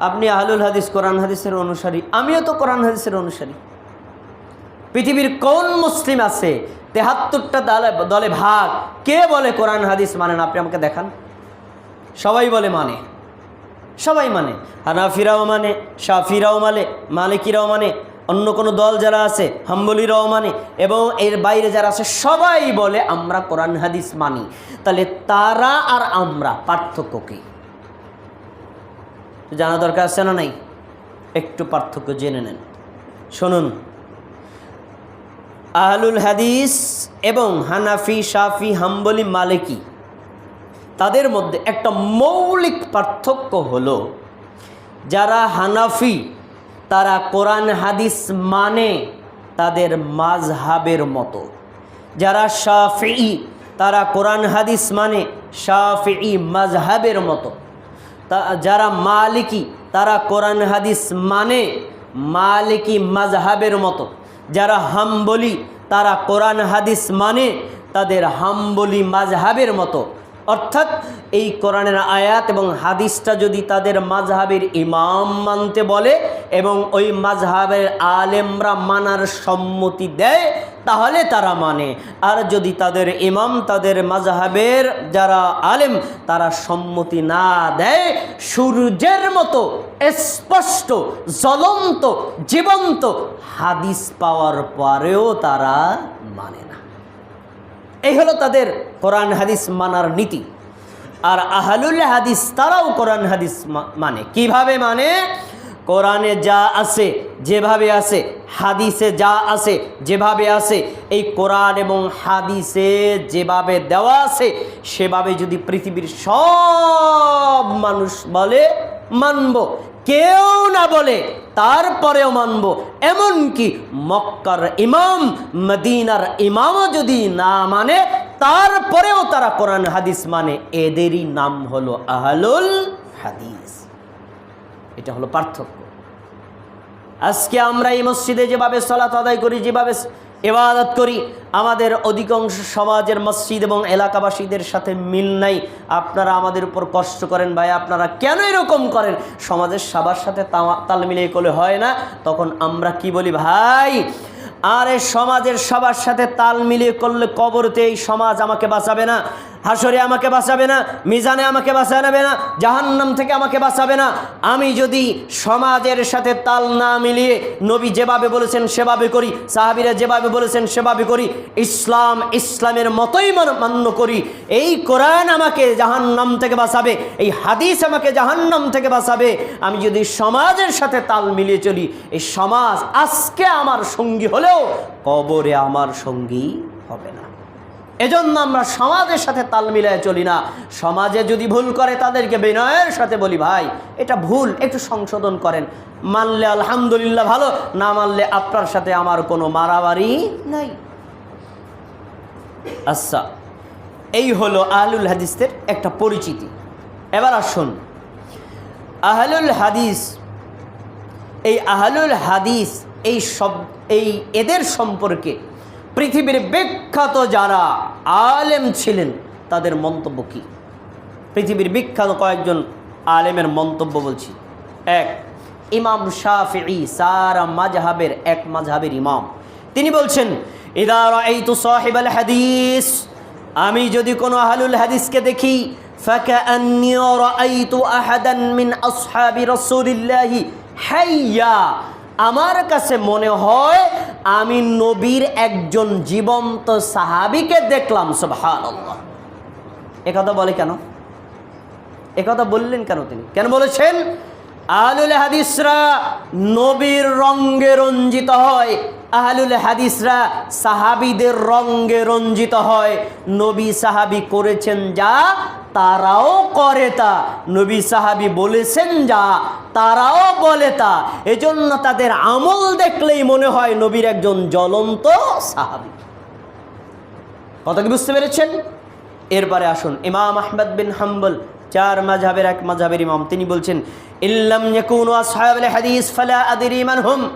আপনি আহলুল হাদিস, কোরআন হাদিসের অনুসারী। আমিও তো কোরআন হাদিসের অনুসারী। পৃথিবীর কোন মুসলিম আছে, তেহাত্তরটা দলে দলে ভাগ, কে বলে কোরআন, হাদিস মানেন আপনি আমাকে দেখান। সবাই বলে মানে। সবাই মানে। হানাফিরাও মানে শাফিরাও মানে মালিকিরাও মানে অন্য কোনো দল যারা আছে, হাম্বলিরাও মানে এবং এর বাইরে যারা আছে, সবাই বলে আমরা কোরআন, হাদিস মানি। তাহলে তারা আর আমরা পার্থক্য কী? জানা দরকার আছে না নাই? একটু পার্থক্য জেনে নেন। শুনুন। আহলুল হাদিস এবং হানাফি, শাফি, হাম্বলি, মালিকি, তাদের মধ্যে একটা মৌলিক পার্থক্য হলো, যারা হানাফি, তারা কোরআন, হাদিস মানে তাদের মাঝহাবের মতো। যারা শাফি, তারা কোরআন, হাদিস মানে শাফি মাঝহাবের মতো। যারা মালিকি, তারা কোরআন হাদিস মানে মালিকি মাঝহাবের মতো। যারা হাম্বলি, তারা কোরআন হাদিস মানে তাদের হাম্বলি মাঝহাবের মতো। অর্থাৎ এই কোরআনের আয়াত এবং হাদিসটা যদি তাদের মাঝহাবের ইমাম মানতে বলে এবং ওই মাঝহাবের আলেমরা মানার সম্মতি দেয় তাহলে তারা মানে। আর যদি তাদের ইমাম, তাদের মাঝহাবের যারা আলেম, তারা সম্মতি না দেয়, সূর্যের মতো স্পষ্ট, জ্বলন্ত, জীবন্ত হাদিস পাওয়ার পরেও তারা মানে না। এই হলো তাদের কোরআন হাদিস মানার নীতি। আর আহলুল হাদিস তারাও কোরআন হাদিস মানে। কীভাবে মানে? কোরআনে যা আছে, যেভাবে আছে, হাদিসে যা আছে, যেভাবে আছে, এই কোরআন এবং হাদিসে যেভাবে দেওয়া আছে, সেভাবে যদি পৃথিবীর সব মানুষ বলে, মানব। কেউ না বলে, তারপরেও মানব। এমনকি মক্কার ইমাম, মদিনার ইমামও যদি না মানে তারপরেও তারা কোরআন, হাদিস মানে। এদেরই নাম হলো আহলুল হাদিস। এটা হলো পার্থক্য। আজকে আমরা এই মসজিদে যেভাবে সলাত আদায় করি, যেভাবে এবাদত করি, আমাদের অধিকাংশ সমাজের মসজিদ এবং এলাকাবাসীদের সাথে মিল নাই। আপনারা আমাদের উপর কষ্ট করেন ভাই, আপনারা কেন এরকম করেন? সমাজের সবার সাথে তাল মিলিয়ে করলে হয় না। তখন আমরা কি বলি, ভাই, আরে সমাজের সবার সাথে তাল মিলিয়ে করলে কবরতে এই সমাজ আমাকে বাঁচাবে না? হাসরে আমাকে বাঁচাবে না, মিজানে আমাকে বাঁচাবে না, জাহান্নাম থেকে আমাকে বাঁচাবে না। আমি যদি সমাজের সাথে তাল না মিলিয়ে নবী যেভাবে বলেছেন সেভাবে করি, সাহাবিরা যেভাবে বলেছেন সেভাবে করি, ইসলাম ইসলামের মতোই মান- মান্য করি, এই কোরআন আমাকে জাহান্নাম থেকে বাঁচাবে, এই হাদিস আমাকে জাহান্নাম থেকে বাঁচাবে। আমি যদি সমাজের সাথে তাল মিলিয়ে চলি, এই সমাজ আজকে আমার সঙ্গী হলেও কবরে আমার সঙ্গী হবে না। এজন্য আমরা সমাজের সাথে তাল মিলায় চলি না। সমাজে যদি ভুল করে তাদেরকে বিনয়ের সাথে বলি, ভাই, এটা ভুল, একটু সংশোধন করেন। মানলে আলহামদুলিল্লাহ ভালো, না মানলে আপনার সাথে আমার কোনো মারামারি নাই। আচ্ছা এই হলো আহলুল হাদিসদের একটা পরিচিতি। এবার আসুন, আহলুল হাদিস, এই আহলুল হাদিস, এই সব, এই এদের সম্পর্কে পৃথিবীর বিখ্যাত যারা আলেম ছিলেন তাদের মন্তব্য কী পৃথিবীর বিখ্যাত কয়েকজন আলেমের মন্তব্য বলছি এক ইমাম শাফি সারা মাজহাবের এক মাজহাবের ইমাম তিনি বলছেন ইদার এই তো সাহেব আল হাদিস আমি যদি কোনো আহলুল হাদিসকে দেখি فكأني رأيت أحدا من أصحاب رسول الله حيا আমার কাছে মনে হয় আমি নবীর একজন জীবন্ত সাহাবিকে দেখলাম, সুবহানাল্লাহ। একথা বলে কেন? একথা বললেন কেন তিনি? কেন বলেছেন? আলুল হাদিসরা নবীর রঙ্গে রঞ্জিত হয়। আহলুল হাদিসরা সাহাবিদের রঙ্গে রঞ্জিত হয়। নবী সাহাবি করেছেন যা, তারাও করে তা। নবী সাহাবি বলেছেন যা, তারাও বলে তা। এজন্য তাদের আমল দেখলেই মনে হয় নবীর একজন জ্বলন্ত সাহাবি। কথা কি বুঝতে পেরেছেন? এরপরে আসুন, ইমাম আহমদ বিন হাম্বল, চার মাঝাবের এক মাঝাবের ইমাম। তিনি বলছেন, ইল্লাম ইয়াকুনু আসহাবুল হাদিস, ফালা আদরি মান হুম।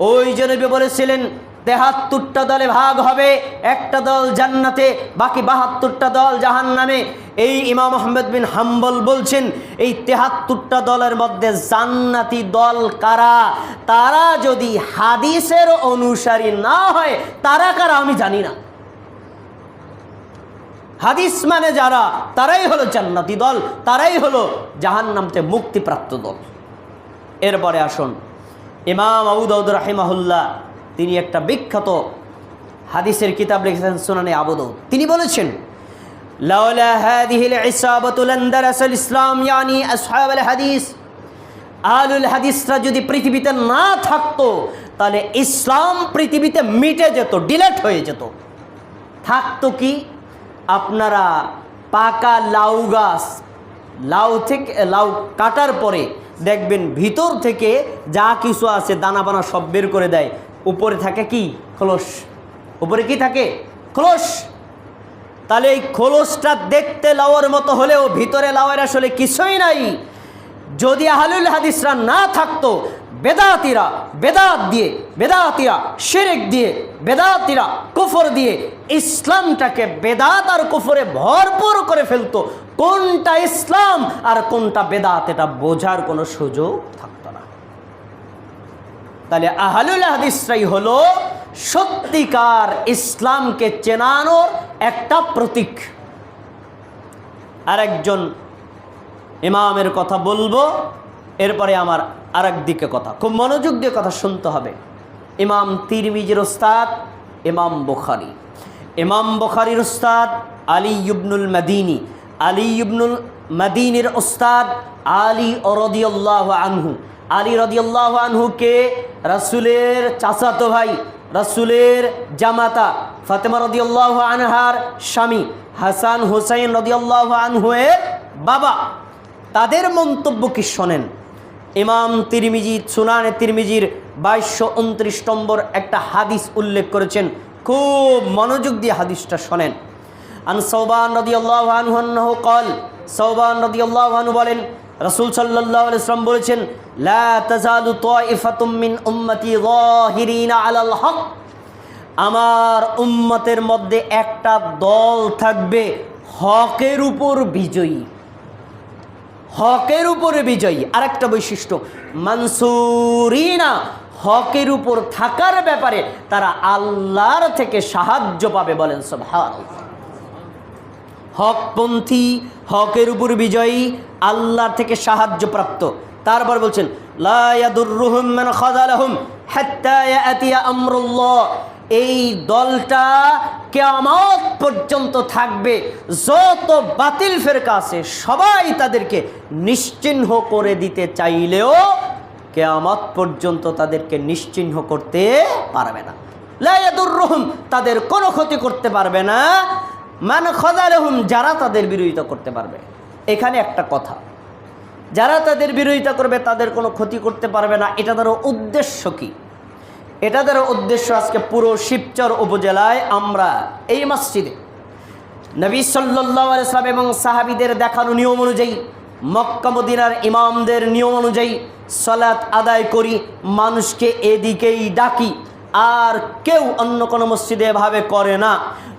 ওই যে নবী বলেছিলেন তেহাত্তরটা দলে ভাগ হবে, একটা দল জান্নাতে, বাকি বাহাত্তরটা দল জাহান্নামে। এই ইমাম আহমেদ বিন হাম্বল বলছেন, এই তেহাত্তরটা দলের মধ্যে জান্নাতি দল কারা? তারা যদি হাদিসের অনুসারী না হয়, তারা কারা আমি জানি না। হাদিস মানে যারা, তারাই হলো জান্নাতি দল, তারাই হলো জাহান্নামতে মুক্তিপ্রাপ্ত দল। এরপরে আসুন ইমাম আবুদাউদ রাহিমাহুল্লাহ, তিনি একটা বিখ্যাত হাদিসের কিতাব লিখেছেন সুনানে আবুদাউদ তিনি বলেছেন ইসলাম, ইয়ানি হাদিসরা যদি পৃথিবীতে না থাকতো, তাহলে ইসলাম পৃথিবীতে মিটে যেত, ডিলেট হয়ে যেত। থাকতো কি? আপনারা পাকা লাউ গাছ, লাউ থেকে, লাউ কাটার পরে দেখবেন ভিতর থেকে যা কিছু আছে দানা বানা সব বের করে দেয়। উপরে থাকে কি? খোলস। উপরে কি থাকে? খোলস। তাহলে এই খোলসটা দেখতে লাওয়ার মতো হলেও ভিতরে লাওয়ার আসলে কিছুই নাই। যদি আহলুল হাদিসরা না থাকতো বেদাতিরা বেদাত দিয়ে বেদাতিরা শিরেক দিয়ে, বেদাতিরা কুফর দিয়ে ইসলামটাকে বেদাত আর কুফরে ভরপুর করে ফেলতো। কোনটা ইসলাম আর কোনটা বেদাত, এটা বোঝার কোনো সুযোগ থাকতো না। তাহলে আহলুল হাদিসরাই হলো সত্যিকার ইসলামকে চেনানোর একটা প্রতীক। আরেকজন ইমামের কথা বলব। এরপরে আমার আরেক দিকে কথা, খুব মনোযোগ দিয়ে কথা শুনতে হবে। ইমাম তিরমিজির ওস্তাদ ইমাম বুখারি। ইমাম বুখারির ওস্তাদ আলী ইবনুল মাদিনী। আলী ইবনুল মাদিনীর ওস্তাদ আলী রদিয়াল্লাহ আনহু। আলী রদিয়াল্লাহ আনহুকে রাসুলের চাচাতো ভাই, রাসুলের জামাতা ফাতেমা রদিয়াল্লাহ আনহার স্বামী, হাসান হুসাইন রদিয়াল্লাহ আনহুয়ের বাবা। তাদের মন্তব্য কি শোনেন? ইমাম তিরমিজি, সুনানে তিরমিজির বাইশশো উনত্রিশ নম্বর একটা হাদিস উল্লেখ করেছেন। খুব মনোযোগ দিয়ে হাদিসটা শোনেন। আন সৌবান আনহু আন্নাহু কল, সৌবান রদিয়াল্লাহ আনহু বলেন, রসুল সাল্লাল্লাহু আলাইহি ওয়াসাল্লাম বলেছেন আমার উম্মতের মধ্যে একটা দল থাকবে হকের উপর বিজয়ী। হকের উপরে বিজয়ী। আরেকটা বৈশিষ্ট্য, মানসুরিনা হকের উপর থাকার ব্যাপারে তারা আল্লাহর থেকে সাহায্য পাবে বলেন সভাল হকপন্থী, হকের উপর বিজয়ী, আল্লাহর থেকে সাহায্য প্রাপ্ত। তারপর বলছেন মান ইয়াতিয়া আমরুল্লাহ। এই দলটা কেয়ামত পর্যন্ত থাকবে। যত বাতিল ফেরকা আছে, সবাই তাদেরকে নিশ্চিহ্ন করে দিতে চাইলেও কেয়ামত পর্যন্ত তাদেরকে নিশ্চিহ্ন করতে পারবে না। লায়াদুর রহম তাদের কোনো ক্ষতি করতে পারবে না। মান খদারহুম যারা তাদের বিরোধিতা করতে পারবে। এখানে একটা কথা, যারা তাদের বিরোধিতা করবে, তাদের কোনো ক্ষতি করতে পারবে না। এটা তার উদ্দেশ্য কী? এটা দ্বারা উদ্দেশ্য আজকে পুরো শিবচর উপজেলায় আমরা এই মসজিদে নবী সাল্লাম এবং সাহাবিদের দেখানো নিয়ম অনুযায়ী মক্কা মদিনার ইমামদের নিয়ম অনুযায়ী সলাৎ আদায় করি, মানুষকে এদিকেই ডাকি, আর কেউ অন্য কোনো মসজিদে এভাবে করে না।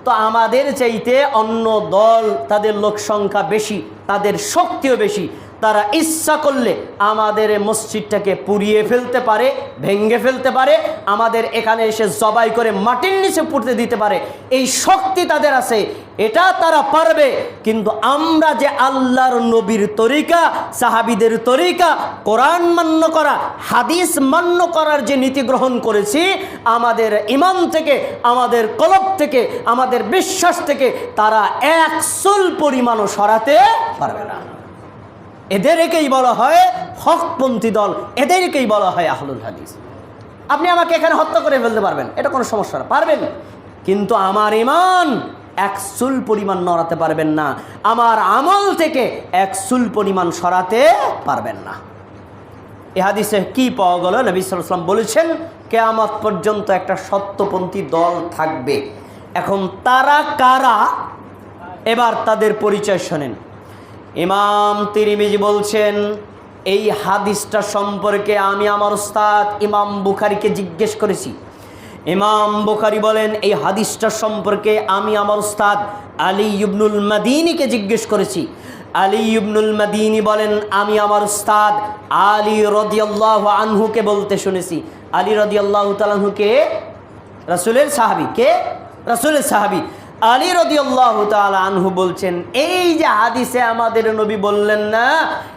তো আমাদের চাইতে অন্য দল, তাদের লোক সংখ্যা বেশি, তাদের শক্তিও বেশি। তারা ইচ্ছা করলে আমাদের মসজিদটাকে পুড়িয়ে ফেলতে পারে ভেঙ্গে ফেলতে পারে, আমাদের এখানে এসে জবাই করে মাটির নিচে পুড়তে দিতে পারে। এই শক্তি তাদের আছে, এটা তারা পারবে। কিন্তু আমরা যে আল্লাহর নবীর তরিকা, সাহাবিদের তরিকা, কোরআন মান্য করা, হাদিস মান্য করার যে নীতি গ্রহণ করেছি, আমাদের ইমান থেকে, আমাদের কলব থেকে, আমাদের বিশ্বাস থেকে তারা এক পরিমাণও সরাতে পারবে না। এদেরকেই বলা হয় হকপন্থী দল, এদেরকেই বলা হয় আহলুল হাদিস। আপনি আমাকে এখানে হত্যা করে ফেলতে পারবেন, এটা কোনো সমস্যা না, পারবেন। কিন্তু আমার ইমান এক সুল পরিমাণ নড়াতে পারবেন না, আমার আমল থেকে এক সুল পরিমাণ সরাতে পারবেন না। এ হাদিসে কি পাওয়া গেল? নবী সাল্লাম বলেছেন, কেয়ামত পর্যন্ত একটা সত্যপন্থী দল থাকবে। এখন তারা কারা? এবার তাদের পরিচয় শোনেন। ইমাম তিরিমিজি বলছেন, এই হাদিসটা সম্পর্কে আমি আমার উস্তাদ ইমাম বুখারিকে জিজ্ঞেস করেছি। ইমাম বুখারি বলেন, এই হাদিসটা সম্পর্কে আমি আমার উস্তাদ আলী ইবনুল মাদিনীকে জিজ্ঞেস করেছি। আলী ইবনুল মাদিনী বলেন, আমি আমার উস্তাদ আলী রদিয়াল্লাহ আনহুকে বলতে শুনেছি। আলী রদিয়াল্লাহ তালাহুকে রাসুলের সাহাবি। কে? রাসুলের সাহাবি। আলী রদিয়াল্লাহ তাআলা আনহু বলছেন, এই যে হাদিসে আমাদের নবী বললেন না,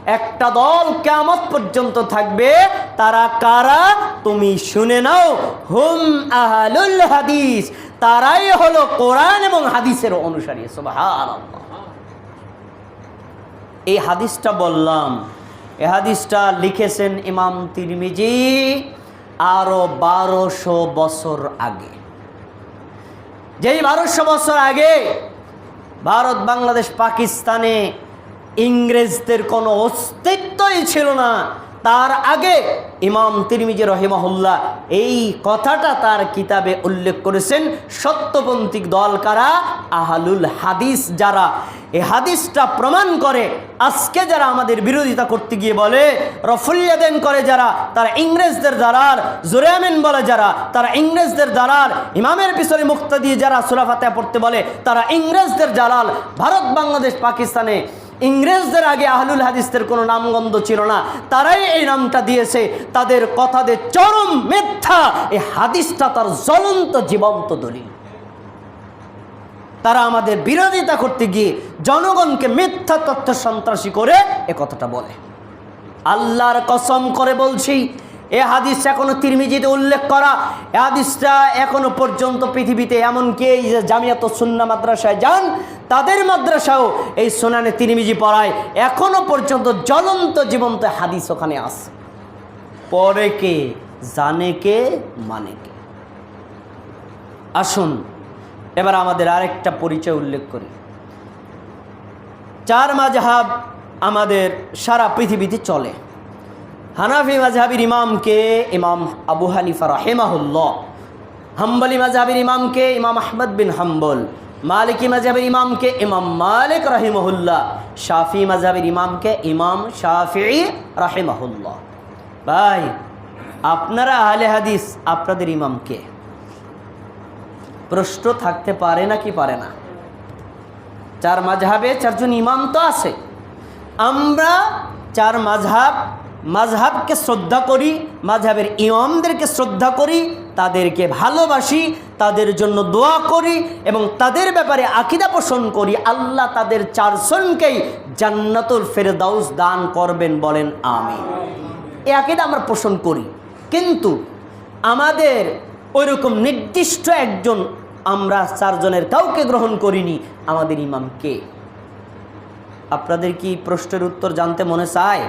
একটা দল কেমত পর্যন্ত থাকবে, তারা কারা? তুমি শুনে নাও, হুম আহলুল হাদিস, তারাই হলো কোরআন এবং হাদিসের অনুসারী এই হাদিসটা বললাম, এ হাদিসটা লিখেছেন ইমাম তিরমিজি আরও বারোশো বছর আগে। যেই বারোশো বছর আগে ভারত বাংলাদেশ পাকিস্তানে ইংরেজদের কোনো অস্তিত্বই ছিল না। তার আগে ইমাম তিরমিজি রহিমাহুল্লাহ এই কথাটা তার কিতাবে উল্লেখ করেছেন, সত্যপন্থী দল কারা? আহালুল হাদিস যারা। এই হাদিসটা প্রমাণ করে, আজকে যারা আমাদের বিরোধিতা করতে গিয়ে বলে রফুল্লাদেন করে যারা, তারা ইংরেজদের দ্বারার জোরামেন বলে যারা, তারা ইংরেজদের দ্বারার ইমামের পিছনে মুক্তা দিয়ে যারা সুরাফাতে পড়তে বলে, তারা ইংরেজদের জালাল ভারত, বাংলাদেশ, পাকিস্তানে। ইংরেজদের আগে আহলুল হাদিসদের কোনো নামগন্ধ ছিল না। তারাই এই নামটা দিয়েছে। তাদের কথাদের চরম মিথ্যা। এই হাদিসটা তার জ্বলন্ত জীবন্ত দলিল। তারা আমাদের বিরোধিতা করতে গিয়ে জনগণকে মিথ্যা তথ্য সন্ত্রাসী করে এ কথাটা বলে। আল্লাহর কসম করে বলছি এ হাদিস এখনও তিরমিজিতে উল্লেখ করা। এ হাদিসটা এখনও পর্যন্ত পৃথিবীতে এমনকি এই যে জামিয়াত সুন্না মাদ্রাসায় যান, তাদের মাদ্রাসাও এই সোনানে তিরমিজি পড়ায়। এখনও পর্যন্ত জ্বলন্ত জীবন্ত হাদিস ওখানে আছে। পরে কে? জানে কে? মানে কে? আসুন, এবার আমাদের আরেকটা পরিচয় উল্লেখ করি। চার মাঝহাব আমাদের সারা পৃথিবীতে চলে। হানাফি মাঝহাবির ইমামকে ইমাম আবু হানিফা রাহেমাহুল্লাহ। হাম্বলি মাঝহাবির ইমামকে ইমাম আহমদ বিন হাম্বল। মালিকি মাঝহাবির ইমামকে ইমাম মালিক রাহিমহুল্লাহ। শাফি মাঝহাবির ইমামকে ইমাম শাফি রাহিমাহুল্লাহ। ভাই, আপনারা আহলে হাদিস, আপনাদের ইমামকে প্রশ্ন থাকতে পারে না কি পারে না? চার মাঝহাবে চারজন ইমাম তো আছে। আমরা চার মাঝহাব মাঝহাবকে শ্রদ্ধা করি, মাঝহাবের ইমামদেরকে শ্রদ্ধা করি, তাদেরকে ভালোবাসি, তাদের জন্য দোয়া করি এবং তাদের ব্যাপারে আকিদা পোষণ করি। আল্লাহ তাদের চারজনকেই জান্নাতুল ফেরদাউস দান করবেন বলেন আমি এ আকিদা আমরা পোষণ করি। কিন্তু আমাদের ওইরকম নির্দিষ্ট একজন আমরা চারজনের কাউকে গ্রহণ করিনি, আমাদের ইমামকে আপনাদের কি প্রশ্নের উত্তর জানতে মনে চায়?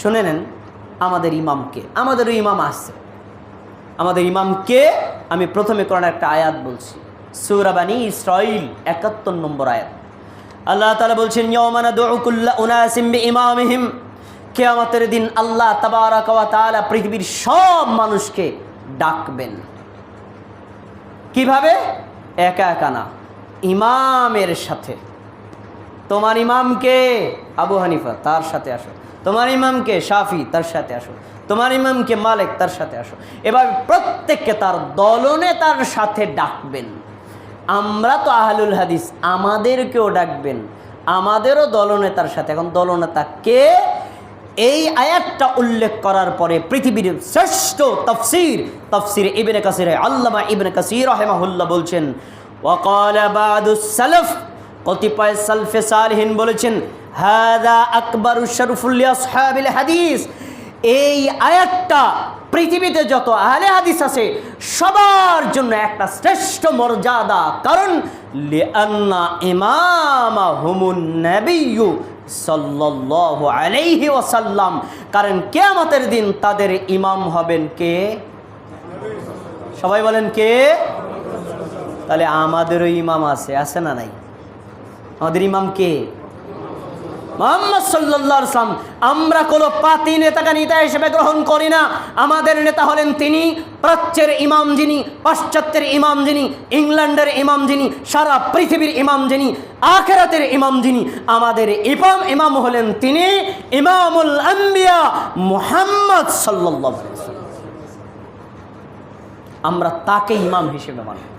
শুনে নেন, আমাদের ইমামকে আমাদেরও ইমাম আছে। আমাদের ইমামকে আমি প্রথমে কোরআন একটা আয়াত বলছি। সৌরাবানী ইসরাইল একাত্তর নম্বর আয়াত। আল্লাহ তালা বলছেন ইয়মানা দুকুল্লা উনাসিম ইমামিহিম কেয়ামতের দিন আল্লাহ তাআলা পৃথিবীর সব মানুষকে ডাকবেন। কীভাবে? একা একা না, ইমামের সাথে। তোমার ইমামকে আবু হানিফা, তার সাথে আসো। তোমার ইমামকে শাফি, তার সাথে আসো। তোমার ইমামকে মালিক, তার সাথে আসো। এবার প্রত্যেককে তার দলনে তার সাথে ডাকবেন। আমরা তো আহলুল হাদিস, আমাদেরকেও ডাকবেন। আমাদেরও দলনেতার সাথে। এখন দলনেতা কে? এই আয়াতটা উল্লেখ করার পরে পৃথিবীর শ্রেষ্ঠ তফসির তফসির ইবনে কাসির, আল্লামা ইবনে কাসির রহেমাহুল্লাহ বলছেন ওয়াকাল বাদুস সালফ। কতিপয় সালফে সালহিন বলেছেন, হাদা আকবর শরফুল্লি আসহাবিল হাদিস। এই আয়াতটা পৃথিবীতে যত আহলে হাদিস আছে, সবার জন্য একটা শ্রেষ্ঠ মর্যাদা। কারণ লিআন্না ইমামা হুমুন নাবিয়্যু সাল্লাল্লাহু আলাইহি ওয়াসাল্লাম। কারণ, কিয়ামতের দিন তাদের ইমাম হবেন কে? সবাই বলেন কে? তাহলে আমাদেরও ইমাম আছে আছে না নাই? আমাদের ইমাম কে? মোহাম্মদ সাল্লাহ আমরা কোনো পাতি নেতাকে নেতা হিসেবে গ্রহণ করি না। আমাদের নেতা হলেন তিনি প্রাচ্যের ইমাম যিনি, পাশ্চাত্যের ইমাম যিনি, ইংল্যান্ডের ইমাম যিনি, সারা পৃথিবীর ইমাম যিনি, আখেরাতের ইমাম যিনি। আমাদের ইমাম ইমাম হলেন তিনি ইমামুল আম্বিয়া মুহাম্মদ সাল্লাহ আমরা তাকে ইমাম হিসেবে মানব